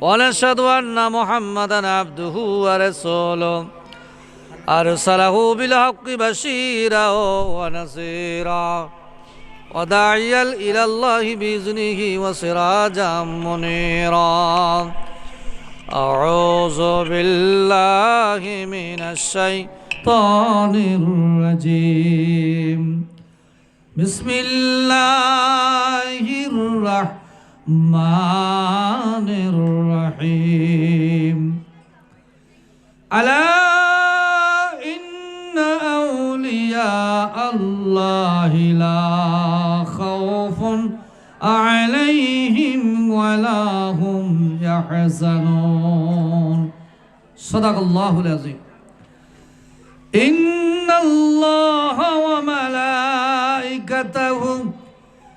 ونشهد أن محمدا عبده ورسوله أرسله بالحق بشيرا ونصيرا وداعيا إلى الله بإذنه وسراجا منيرا أعوذ بالله من الشيطان الرجيم بسم الله الرحمن الرحيم ألا إن أولياء الله لا خوف عليهم ولا هم يحزنون صدق الله العظيم إن الله وملائكته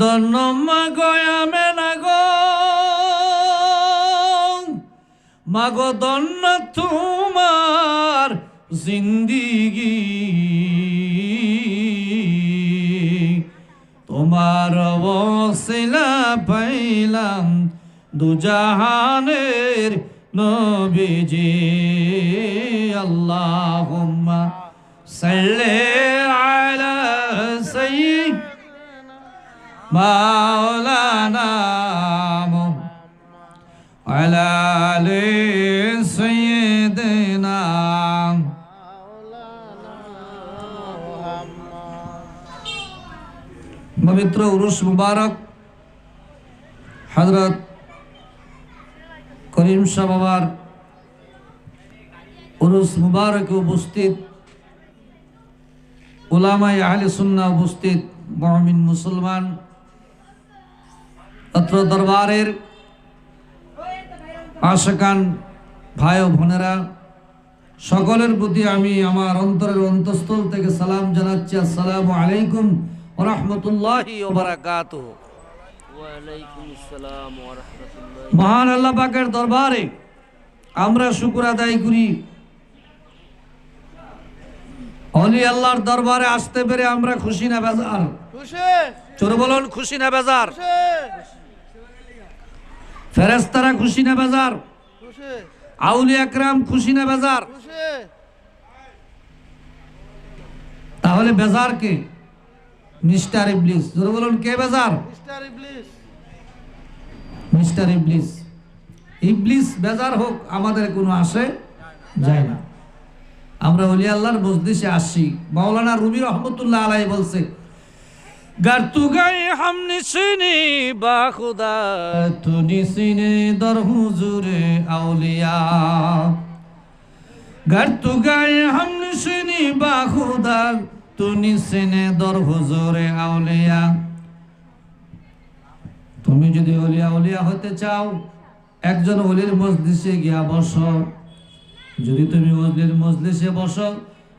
বন্ধন মাগয়ামে নাগ। মাগ দন্ন তোমার জিন্দিগি। তোমার বসিলা পাইলাম দুজাহানের নবীজি। আল্লাহ সাল্লে مولانا على آل سيدنا পবিত্র উরুস মুবারক হজরত করিম শাহ বাবার উরুস মুবারকে উপস্থিত ওলামাই আহলে সুন্নাহ উপস্থিত মহমিন মুসলমান অত্র দরবারের আশাকান ভাই ও বোনেরা সকলের প্রতি আমি আমার অন্তরের অন্তঃস্থল থেকে সালাম জানাচ্ছি। আসসালামু আলাইকুম রহমতুল্লাহি মহান আল্লাহ পাকের দরবারে আমরা শুকুর আদায় করি। অলি আল্লাহর দরবারে আসতে পেরে আমরা খুশি না বেজার। খুশি। চোর বলুন খুশি না বেজার। খুশি। ফেরেস্তারা খুশি না বেজার? আউলি আকরাম খুশি না বেজার? তাহলে বেজার কে? মিস্টার ইবলিস। জোরে বলুন কে বেজার? মিস্টার ইবলিস। মিস্টার ইবলিস। ইবলিস বেজার হোক আমাদের কোনো আসে যায় না। আমরা অলি আল্লাহর মজলিসে আসি। মাওলানা রুমি রহমতুল্লাহ আলাই বলছে গার গাই হাম নিশিনি বা খুদা তু দর হুজুরে আউলিয়া। গার গাই হাম নিশিনি বা খুদা দর হুজুরে আউলিয়া। তুমি যদি অলিয়া অলিয়া হতে চাও, একজন অলির মজলিসে গিয়া বস। যদি তুমি অলির মজলিসে বস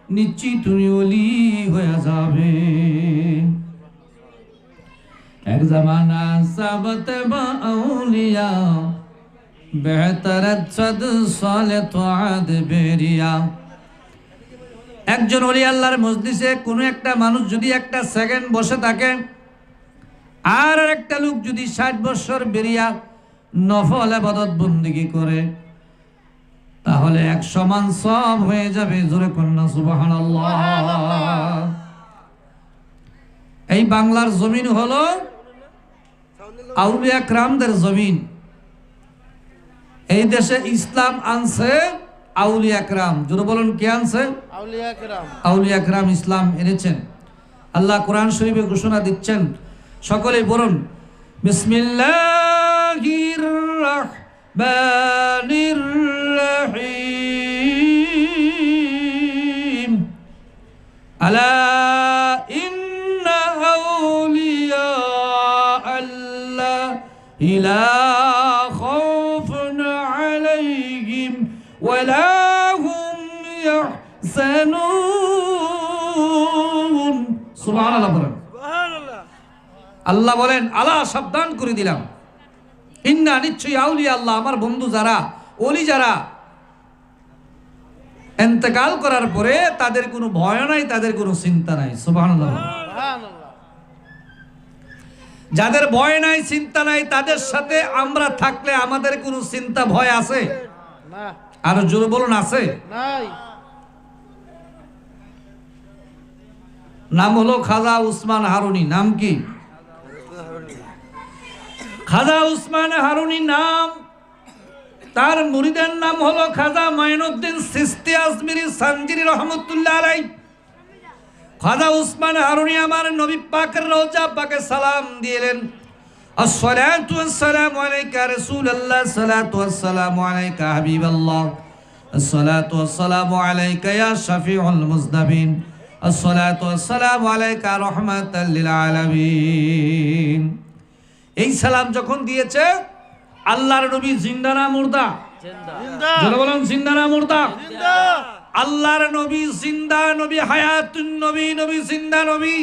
নিশ্চিত তুমি অলি হয়ে যাবে। এক জামানা সাবত বা আউলিয়া বেহতরত সদ তোয়াদ বেরিয়া। একজন অলি আল্লাহর মসজিদে কোনো একটা মানুষ যদি একটা সেকেন্ড বসে থাকে, আর একটা লোক যদি ষাট বছর বেরিয়া নফল আবাদত বন্দিগি করে, তাহলে এক সমান সব হয়ে যাবে। জোরে কন্যা সুবাহান এই বাংলার জমিন হলো আউলিয়া ক্রামদের জমিন। এই দেশে ইসলাম আনছে আউলিয়া ক্রাম জোরে বলুন কে আনছে? আউলিয়া কেরাম ইসলাম এনেছেন। আল্লাহ কোরআন শরীফে ঘোষণা দিচ্ছেন সকলে বলুন বিসমিল্লাহির রহমানির রহিম। আলা বলেন। আল্লাহ বলেন আল্লাহ সাবধান করে দিলাম। ইন্না নিশ্চয়ই আউলিয়া আল্লাহ আমার বন্ধু যারা ওলি যারা এন্তেকাল করার পরে তাদের কোনো ভয় নাই তাদের কোনো চিন্তা নাই। সুবহানাল্লাহ যাদের ভয় নাই চিন্তা নাই তাদের সাথে আমরা থাকলে আমাদের কোনো চিন্তা ভয় আছে? আর জোরে বলুন আছে? নাই। নাম হলো খাজা উসমান হারুনি, নাম কি? খাজা উসমান হারুনি নাম, তার মুরিদের নাম হলো খাজা মাইনুদ্দিন সিস্তি আজমিরি সানজিরি রহমতুল্লাহ আলাই। খাজা উসমান হারুনি আমার নবী পাকের রওজা পাকে সালাম দিলেন। আসসালাতু ওয়াসসালামু আলাইকা রাসূলুল্লাহ, সালাতু ওয়াসসালামু আলাইকা হাবিবাল্লাহ আসসালাতু ওয়াসসালামু আলাইকা ইয়া শাফিউল মুজনাবিন। আসসালাতু ওয়াসসালামু আলাইকা রাহমাতাল লিল আলামিন। এই সালাম যখন দিয়েছে আল্লাহর নবী জিন্দা না মুর্দা? জিন্দা। জিন্দা। বলেন জিন্দা না মুর্দা? জিন্দা। আল্লাহর নবী জিন্দা নবী হায়াতুন নবী নবী জিন্দা নবী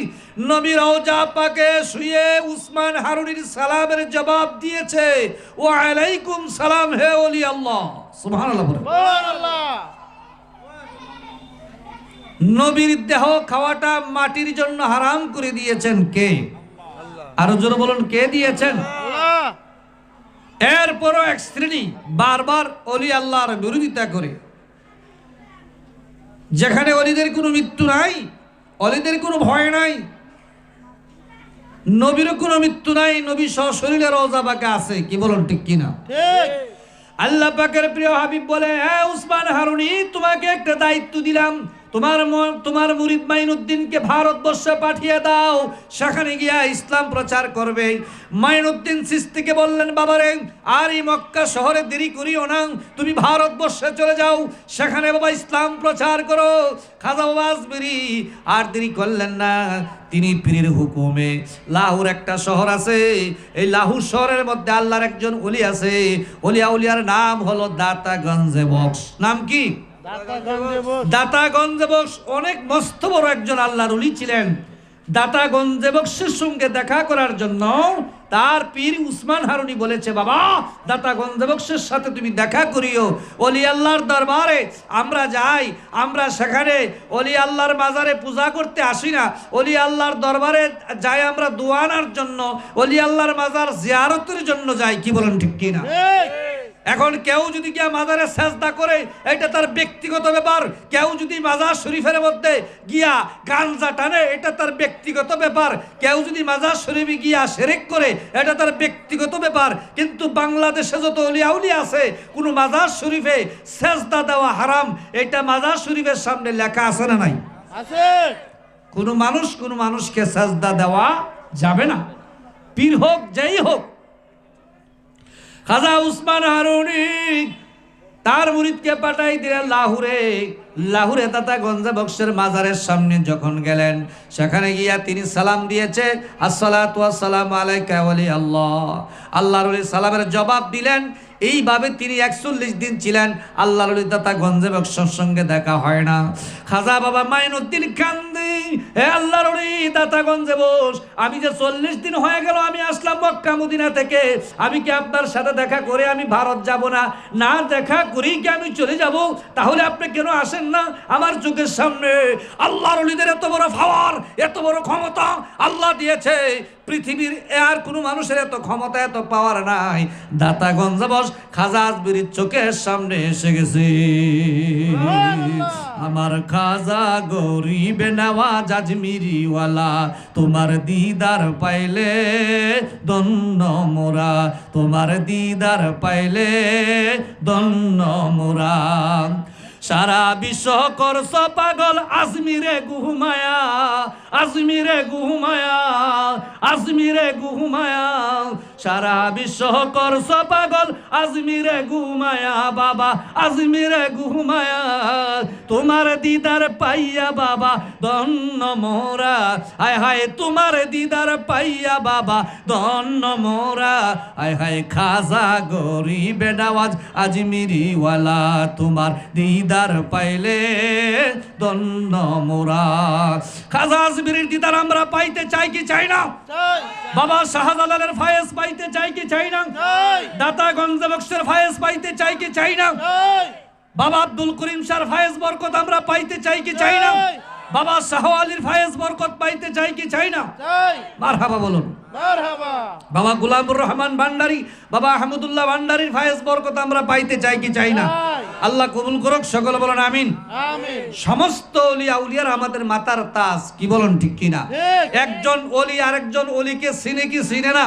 নবী রওজা পাকে শুয়ে উসমান হারুনির সালামের জবাব দিয়েছে ও আলাইকুম সালাম হে ওলি আল্লাহ। সুবহানাল্লাহ সুবহানাল্লাহ। নবীর দেহ খাওয়াটা মাটির জন্য হারাম করে দিয়েছেন কে? আরও জোরে বলুন কে দিয়েছেন? এরপরও এক শ্রেণি বারবার অলি আল্লাহর বিরোধিতা করে। যেখানে অলিদের কোনো মৃত্যু নাই অলিদের কোনো ভয় নাই নবীরও কোনো মৃত্যু নাই নবী সশরীরে রোজা পাকে আছে কি বলুন ঠিক কিনা? আল্লাহ পাকের প্রিয় হাবিব বলে হ্যাঁ উসমান হারুনি তোমাকে একটা দায়িত্ব দিলাম তোমার তোমার মুরিদ মাইনুদ্দিনকে ভারতবর্ষে পাঠিয়ে দাও। সেখানে গিয়া ইসলাম প্রচার করবে। মাইনুদ্দিন সিস্তিকে বললেন, বাবারে, আর এই মক্কা শহরে দেরি করিও না। তুমি ভারতবর্ষে চলে যাও। সেখানে বাবা ইসলাম প্রচার করো। খাজা বাবা আজমেরি, আর দেরি করলেন না। তিনি পীরের হুকুমে লাহোর একটা শহর আছে। এই লাহোর শহরের মধ্যে আল্লাহর একজন অলি আছে। অলিয়া উলিয়ার নাম হলো দাতাগঞ্জে বক্স। নাম কি? দাতাগঞ্জে বক্স অনেক মস্ত বড় একজন আল্লাহর অলি ছিলেন। দাতাগঞ্জে বক্সের সঙ্গে দেখা করার জন্য তার পীর উসমান হারুনি বলেছে বাবা দাতাগঞ্জে বক্সের সাথে তুমি দেখা করিও। অলি আল্লাহর দরবারে আমরা যাই আমরা সেখানে অলি আল্লাহর মাজারে পূজা করতে আসি না। অলি আল্লাহর দরবারে যাই আমরা দোয়ানার জন্য অলি আল্লাহর মাজার জিয়ারতের জন্য যাই। কি বলেন ঠিক কিনা? ঠিক। এখন কেউ যদি গিয়া মাজারে সেজদা করে এটা তার ব্যক্তিগত ব্যাপার। কেউ যদি মাজার শরীফের মধ্যে গিয়া গাঞ্জা টানে এটা তার ব্যক্তিগত ব্যাপার। কেউ যদি মাজার শরীফে গিয়া সেরেক করে এটা তার ব্যক্তিগত ব্যাপার। কিন্তু বাংলাদেশে যত অলিয়া উলি আছে কোনো মাজার শরীফে সেজদা দেওয়া হারাম। এটা মাজার শরীফের সামনে লেখা আছে না নাই? আছে। কোনো মানুষ কোনো মানুষকে সেজদা দেওয়া যাবে না। পীর হোক যেই হোক খাজা উসমান হারুনি, তার মুরিদকে পাঠাই দিলেন লাহুরে। লাহুরে তাতা গঞ্জা বক্সের মাজারের সামনে যখন গেলেন, সেখানে গিয়া তিনি সালাম দিয়েছে আসসালামু আলাইকা আল্লাহ। আল্লাহর সালামের জবাব দিলেন এইভাবে তিনি একচল্লিশ দিন ছিলেন। আল্লাহ ললিতা গঞ্জে বক্সর সঙ্গে দেখা হয় না। খাজা বাবা মাইনুদ্দিন কান্দি হে আল্লাহ দাতা গঞ্জে বস, আমি যে চল্লিশ দিন হয়ে গেল, আমি আসলাম মক্কা মদিনা থেকে। আমি কি আপনার সাথে দেখা করে আমি ভারত যাব না? না দেখা করেই কি আমি চলে যাব? তাহলে আপনি কেন আসেন না আমার চোখের সামনে? আল্লাহর অলিদের এত বড় পাওয়ার, এত বড় ক্ষমতা আল্লাহ দিয়েছে। পৃথিবীর আর কোনো মানুষের এত ক্ষমতা, এত পাওয়ার নাই। দাতা গঞ্জাবস খাজা আজমিরির চোখের সামনে এসে গেছে। আমার খাজা গরিব নেওয়া আজমিরিওয়ালা তোমার দিদার পাইলে দন্ন মোরা তোমার দিদার পাইলে দন্ন মোরা। সারা বিশ্ব করছ পাগল, আজমিরে গুহুমায়া আজমিরে গুহুমায়া আজমিরে গুহুমায়া সারা বিশ্ব করছ পাগল, আজমিরে গুহুমায়া বাবা, আজমিরে গুহুমায়া তোমার দিদার পাইয়া, বাবা, ধন্য মোরা। হায় হায়, তোমার দিদার পাইয়া, বাবা, ধন্য মোরা। হায় হায়, খাজা গরিব নওয়াজ আজমিরিওয়ালা তোমার দিদার পাইলে দন্ড মোরা। খাজা আজমিরের দিদার আমরা পাইতে চাই কি চাই না? বাবা শাহজালালের ফায়েজ পাইতে চাই কি চাই না? দাতা গঞ্জবক্সের ফায়েজ পাইতে চাই কি চাই না? বাবা আব্দুল করিম শাহ ফায়েজ বরকত আমরা পাইতে চাই কি চাই না। বাবা শাহ আলীর ফায়েজ বরকত পাইতে চাই কি চাই না? চাই। মারহাবা বলুন। বাবা গুলামুর রহমান ভান্ডারি বাবা আহমদুল্লাহ ভান্ডারির ফায়েজ বরকত আমরা পাইতে চাই কি চাই না? আল্লাহ কবুল করুক সকল বলেন আমিন। আমিন। সমস্ত অলিয়া উলিয়ার আমাদের মাতার তাজ কি বলেন ঠিক কিনা। একজন অলি আরেকজন অলিকে চিনে কি চিনে না?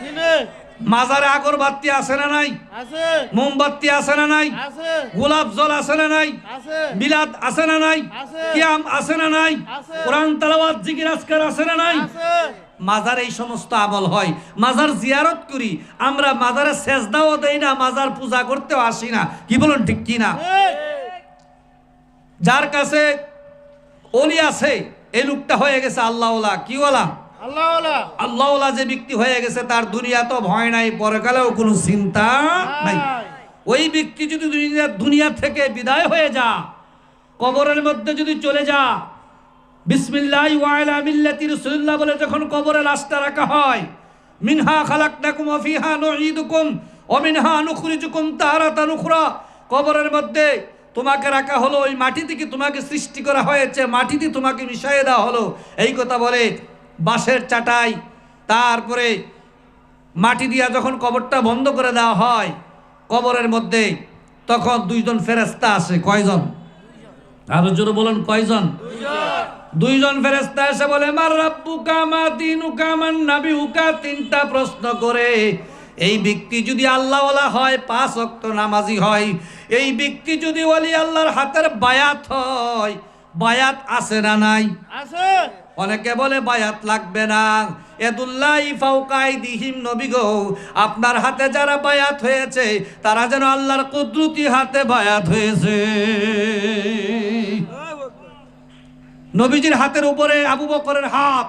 চিনে। মাজারে আগরবাতি আছে না নাই? আছে। মোমবাতি আছে না নাই? আছে। গোলাপ জল আছে না নাই? আছে। বিলাত আছে না নাই? আছে। কিয়াম আছে না নাই? আছে। কোরআন তালাওয়াত জিকির আজকার আছে না নাই? আছে। মাজার এই সমস্ত আমল হয়। মাজার জিয়ারত করি। আমরা মাজারে সেজদাও দেই না মাজার পূজা করতেও আসি না। কি বলুন ঠিক কি না? ঠিক। যার কাছে অলি আছে এই লোকটা হয়ে গেছে আল্লাহওয়ালা। কি আল্লাহ আল্লাহওয়ালা। যে ব্যক্তি হয়ে গেছে তার দুনিয়া তো ভয় নাই পরকালেও কোনো চিন্তা নাই। ওই ব্যক্তি যদি দুনিয়া দুনিয়া থেকে বিদায় হয়ে যা কবরের মধ্যে যদি চলে যা বিসমিল্লাহ ওয়াইলা মিল্লাতি রাসূলুল্লাহ বলে যখন কবরে লাশটা রাখা হয় মিনহা খালাকনাকুম ওয়া ফিহা নুঈদুকুম ওয়া মিনহা নুখরিজুকুম তারাতান উখরা। কবরের মধ্যে তোমাকে রাখা হলো ওই মাটি থেকে তোমাকে সৃষ্টি করা হয়েছে মাটিতে তোমাকে মিশিয়ে দেওয়া হলো। এই কথা বলে বাঁশের চাটাই, তারপরে মাটি দিয়া যখন কবরটা বন্ধ করে দেওয়া হয় কবরের মধ্যে, তখন দুইজন ফেরেস্তা আসে। কয়জন? আরও জোরে বলেন, কয়জন? দুইজন ফেরেস্তা এসে বলে, মার রাব্বু কামা তিন উকামান নাবি উকা তিনটা প্রশ্ন করে, এই ব্যক্তি যদি আল্লাহওয়ালা হয়, পাঁচ অক্ত নামাজি হয়। এই ব্যক্তি যদি ওলি আল্লাহর হাতের বায়াত হয়, বায়াত আছে না নাই? আছে। অনেকে বলে বায়াত লাগবে না। এদুল্লাহ ফাউকাই দিহিম নবী আপনার হাতে যারা বায়াত হয়েছে, তারা যেন আল্লাহর কুদরতি হাতে বায়াত হয়েছে। নবীজির হাতের উপরে আবু বকরের হাত,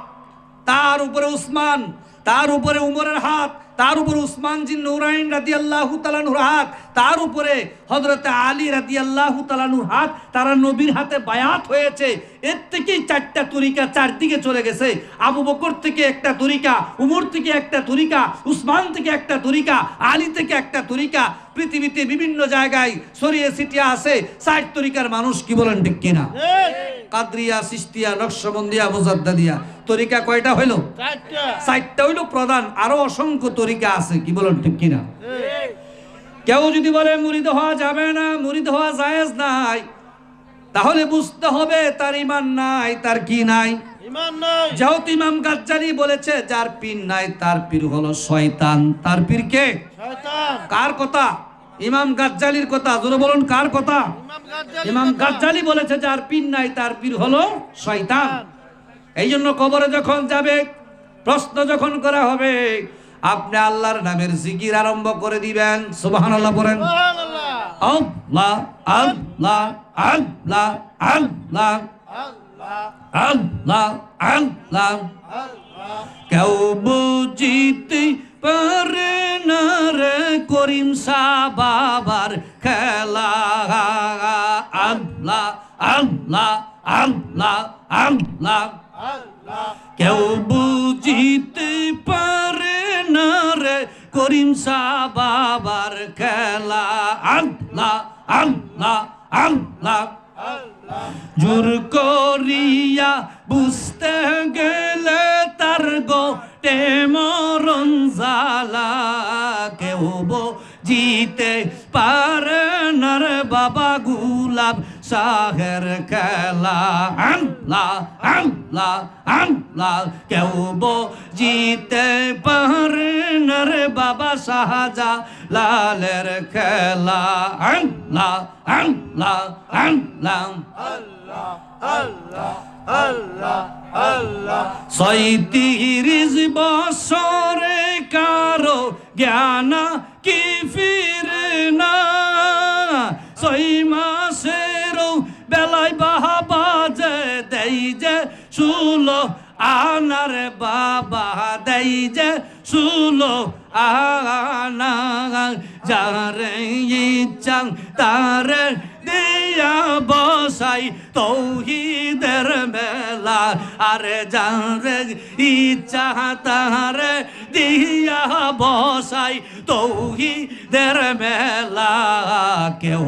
তার উপরে উসমান, তার উপরে উমরের হাত তার উপরে উসমান জিন নৌরাইন রাদি আল্লাহ তালানুর হাত, তার উপরে হজরতে আলী রাদি আল্লাহ তালানুর হাত, তারা নবীর হাতে বায়াত হয়েছে। এর থেকেই চারটা তরিকা চারদিকে চলে গেছে। আবু বকর থেকে একটা তরিকা, উমর থেকে একটা তরিকা, উসমান থেকে একটা তরিকা, আলী থেকে একটা তরিকা। পৃথিবীতে বিভিন্ন জায়গায় ছড়িয়ে ছিটিয়ে আছে। ষাট তরিকার মানুষ কি বলেন ঠিক কিনা? কাদরিয়া সিস্তিয়া নকশবন্দিয়া মুজাদ্দাদিয়া। তরিকা কয়টা হইল? চারটা। চারটা হইল প্রধান। আরও অসংখ্য তরিকা আছে কি বলেন ঠিক কিনা? ঠিক কেউ যদি বলে মুরিদ হওয়া যাবে না মুরিদ হওয়া জায়েজ নাই তাহলে বুঝতে হবে তার ইমান নাই তার কি নাই? যেহেতু ইমাম গাজ্জালি বলেছে যার পীর নাই তার পীর হলো শয়তান। তার পীর কে? শয়তান। কার কথা? ইমাম গাজ্জালির কথা জোরে বলুন কার কথা? ইমাম গাজ্জালি বলেছে যার পীর নাই তার পীর হলো শয়তান। এই জন্য কবরে যখন যাবে প্রশ্ন যখন করা হবে আপনি আল্লাহর নামের জিকির আরম্ভ করে দিবেন। সুবাহান আল্লাহ বলেন আল্লাহ। কেউ বুঝিতে পারে না রে করিম বাবার খেলা। আল্লাহ আল্লাহ আল্লাহ আল্লাহ। কেউ বুঝিতে পারে না রে করিম বাবার খেলা। আল্লাহ আল্লাহ আল্লাহ। জোর করিয়া বুঝতে গেলে তার গোটে মরণ জিতে পারে না রে বাবা গুলাব শাহের খেলা। আল্লাহ আল্লাহ আল্লাহ কেউ জিতে পারে না রে বাবা শাহজা লালের খেলা। আল্লাহ আল্লাহ আল্লাহ সৈতিরিশ বছরে কারও জ্ঞান কি ফিরে না? ছয় মাসেরও বেলায় বাহা বাজে, দেই যে শুলো আনার বাবা, দেই যে শুলো আনা। যারে ইচ্ছাং তারে দিয়া বসাই তৌহিদের মেলা, আরে যারে ইচ্ছা তারে দিয়া বসাই তৌহিদের মেলা, কেউ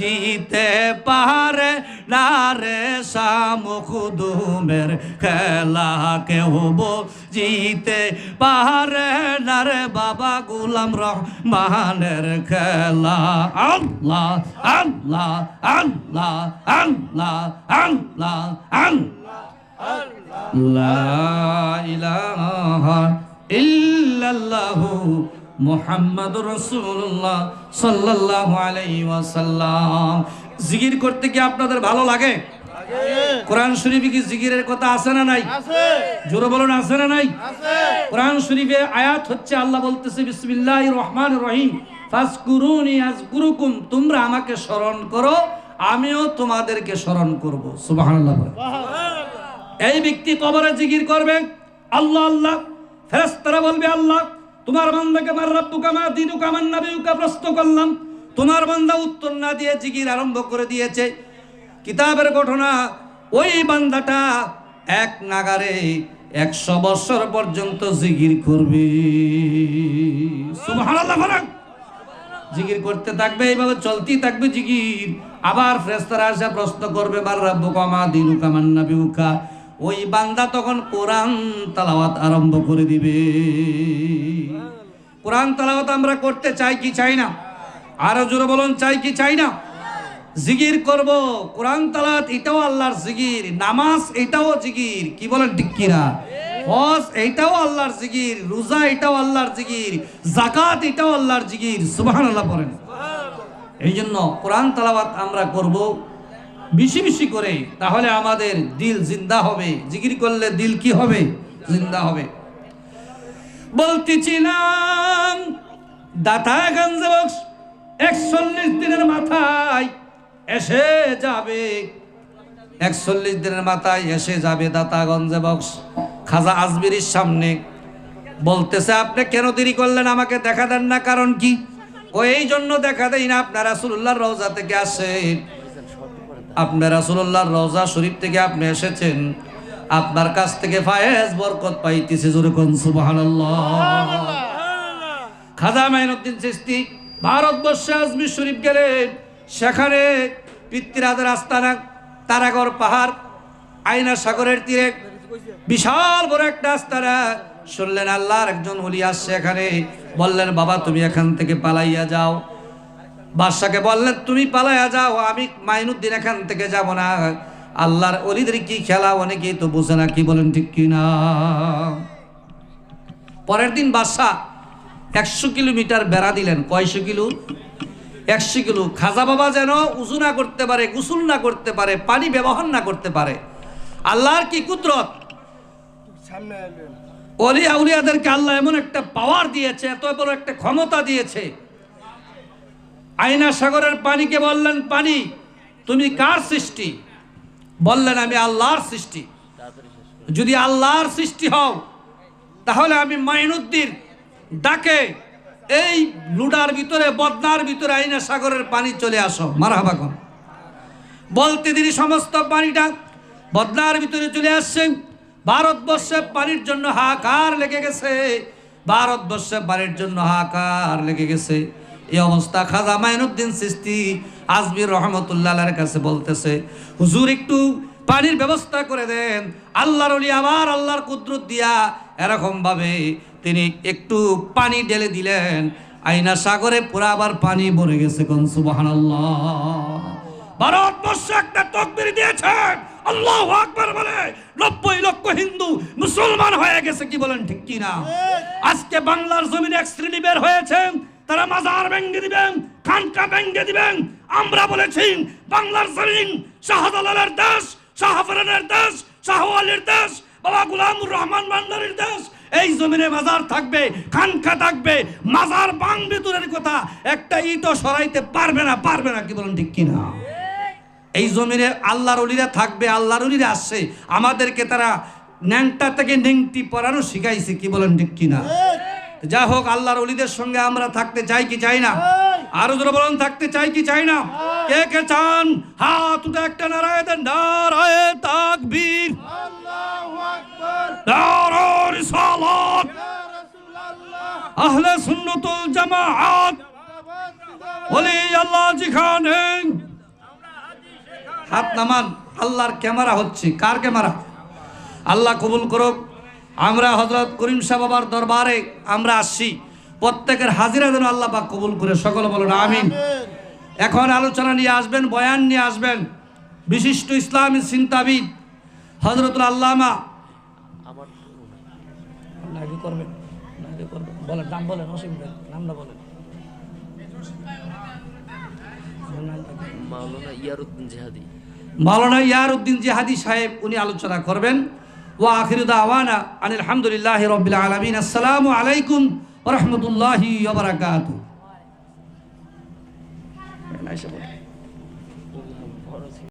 জিতে পারে না রে সামুখুদুমের খেলা, কেউ জিতে পারে না রে বাবা গুলাম রহমানের খেলা। আল্লাহ আল্লাহ আল্লাহ আল্লাহ আল্লাহ আল্লাহ। লা ইলাহা ইল্লাল্লাহু মুহাম্মাদুর রাসূলুল্লাহ সাল্লাল্লাহু আলাইহি ওয়াসাল্লাম। জিকির করতে কি আপনাদের ভালো লাগে? কোরআন শরীফে কি জিকিরের কথা আছে না নাই? আছে। জোরে বলুন আছে না নাই? আছে। কোরআন শরীফে আয়াত হচ্ছে আল্লাহ বলতেছে বিসমিল্লাহির রহমানির রহিম। ফাসকুরুনি আযকুরুকুম তোমরা আমাকে স্মরণ করো আমিও তোমাদেরকে স্মরণ করব। সুবহানাল্লাহ। এই ব্যক্তি কবরে জিকির করবে? আল্লাহ আল্লাহ। ফেরেশতারা বলবে, আল্লাহ, তোমার বান্দাকে মার রাব্বুকা, মা দিনুকা, মান নাবিয়ুকা, প্রশ্ন করলাম। তোমার বান্দা উত্তর না দিয়ে জিকির আরম্ভ করে দিয়েছে। কিতাবের ঘটনা, ওই বান্দাটা এক নাগারে একশো বছর পর্যন্ত জিকির করবে। জিকির করতে থাকবে, এইভাবে চলতেই থাকবে জিকির আবার ফ্রেস্তারা আসা প্রশ্ন করবে বার রাব্বু কামা দিনু কামান নাবিউকা ওই বান্দা তখন কোরআন তালাওয়াত আরম্ভ করে দিবে। কোরআন তালাওয়াত আমরা করতে চাই কি চাই না? আরও জোরে বলুন, চাই কি চাই না? জিগির করব, কোরআন তালাত এটাও আল্লাহর জিগির, নামাজ এটাও জিগির, কি বলেন কিনা? হজ এইটাও আল্লাহর জিগির, রোজা এটাও আল্লাহর জিগির জাকাত এটাও আল্লাহর জিকির সুবহানাল্লাহ পড়েন। এই জন্য কোরআন তালাবাত আমরা করব বেশি বেশি করে, তাহলে আমাদের দিল জিন্দা হবে। জিকির করলে দিল কি হবে? জিন্দা হবে। বলতেছিলাম দাতাগঞ্জ বক্স, একচল্লিশ দিনের মাথায় এসে যাবে। একচল্লিশ দিনের মাথায় এসে যাবে দাতাগঞ্জ বক্স, খাজা আজমিরির সামনে। বলতেছে, আপনি কেন দেরি করলেন? আমাকে দেখা দেন না, কারণ কি? ও, এই জন্য দেখা দেয় না। আপনার রাসুল্লাহর রওজা থেকে আসেন আপনার রাসুল্লাহর রওজা শরীফ থেকে আপনি এসেছেন, আপনার কাছ থেকে ফায়েজ বরকত পাইতেছে জোরে কোন সুবহানাল্লাহ। খাজা মাইনুদ্দিন চিস্তি ভারতবর্ষে আজমির শরীফ গেলেন সেখানে পিতৃরাজের আস্তানা, তারাগড় পাহাড় আয়না সাগরের তীরে বিশাল বড় একটা আস্তানা। শুনলেন আল্লাহর একজন হলি আসছে এখানে, বললেন, বাবা, তুমি এখান থেকে পালাইয়া যাও। বাদশাকে বললেন তুমি পালাইয়া যাও আমি মাইনুদ্দিন এখান থেকে যাব না। আল্লাহর অলিদের কি খেলা অনেকেই তো বোঝে না কি বলেন ঠিক কি না পরের দিন বাদশাহ একশো কিলোমিটার বেড়া দিলেন। কয়শো কিলো? একশো কিলো। খাজা বাবা যেন উজু না করতে পারে গোসল না করতে পারে পানি ব্যবহার না করতে পারে আল্লাহর কি কুদরত? অলি আউলিয়াদেরকে আল্লাহ এমন একটা পাওয়ার দিয়েছে এত বড় একটা ক্ষমতা দিয়েছে আয়না সাগরের পানিকে বললেন, পানি, তুমি কার সৃষ্টি? বললেন, আমি আল্লাহর সৃষ্টি। যদি আল্লাহর সৃষ্টি হও, তাহলে আমি মাইনুদ্দিন ডাকে এই লুডার ভিতরে, বদনার ভিতরে আইনা সাগরের পানি চলে আসো। মারহাবা কন বলতে তিনি সমস্ত পানিটা বদনার ভিতরে চলে আসছে। ভারতবর্ষে পানির জন্য হাহাকার লেগে গেছে। ভারতবর্ষে পানির জন্য হাহাকার লেগে গেছে। এই অবস্থা। খাজা মাইনুদ্দিন সৃষ্টি আজমির রহমতুল্লাহের কাছে বলতেছে হুজুর একটু পানির ব্যবস্থা করে দেন। আল্লাহর অলি আবার আল্লাহর কুদরত দিয়া এরকম ভাবে তিনি একটু পানি ঢেলে দিলেন। আইনা সাগরে পুরা আবার পানি ভরে গেছে কোন সুবহানাল্লাহ। ভারতবর্ষ একটা তকবির দিয়েছেন। আল্লাহ আকবার বলে নব্বই লক্ষ হিন্দু মুসলমান হয়ে গেছে কি বলেন ঠিক কি না আজকে বাংলার জমিনে এক শ্রেণি বের হয়েছেন তারা মাজার ভেঙ্গে দিবেন, খানকা ভেঙ্গে দিবেন। আমরা বলেছি, বাংলার জমিন শাহজালালের দেশ শাহফরানের দেশ, শাহ আলীর দেশ, বাবা গুলামুর রহমান ভান্ডারির দেশ। এই জমিনে মাজার থাকবে, খানকা থাকবে। মাজার ভাঙবে দূরের কথা, একটা ইটও সরাইতে পারবে না পারবে না, কি বলেন ঠিক কিনা? এই জমিনে আল্লাহর অলিরা থাকবে, আল্লাহর অলিরা আসছে। আমাদেরকে তারা ন্যাংটা থেকে নেংটি পরানো শিখাইছে, কি বলেন ঠিক কিনা? যা হোক আল্লাহর অলিদের সঙ্গে আমরা থাকতে চাই কি চাই না? আরও জোরে বলেন থাকতে চাই কি চাই না? কে কে চান? হাত উঠে একটা নারায় দেন নারায় তাকবীর। আল্লাহু আকবার। নারায় রিসালাত। রাসূলুল্লাহ। আহলে সুন্নতুল জামাআত ওলি আল্লাহ যেখানে হাত নামান আল্লাহর ক্যামেরা হচ্ছে কার ক্যামেরা? আল্লাহ কবুল করুক। আমরা হজরত করিম শাহ বাবার দরবারে আমরা আসছি। প্রত্যেকের হাজিরা যেন আল্লাহ পাক কবুল করে। সকলে বলুন আমিন। এখন আলোচনা নিয়ে আসবেন বয়ান নিয়ে আসবেন। বিশিষ্ট ইসলামী চিন্তাবিদ হজরতুল আল্লামা। করবেন করবেন বলেন নাম বলেন অসুবিধা নামটা বলেন। মাওলানা ইয়ারুদ্দিন জেহাদি। মাওলানা ইয়ার উদ্দিন জিহাদি সাহেব উনি আলোচনা করবেন। ও আখিরুদ আওয়ানা আনিল হামদুলিল্লাহ রবিল আলমিন আসসালামু আলাইকুম রহমতুল্লাহি বারাকাতু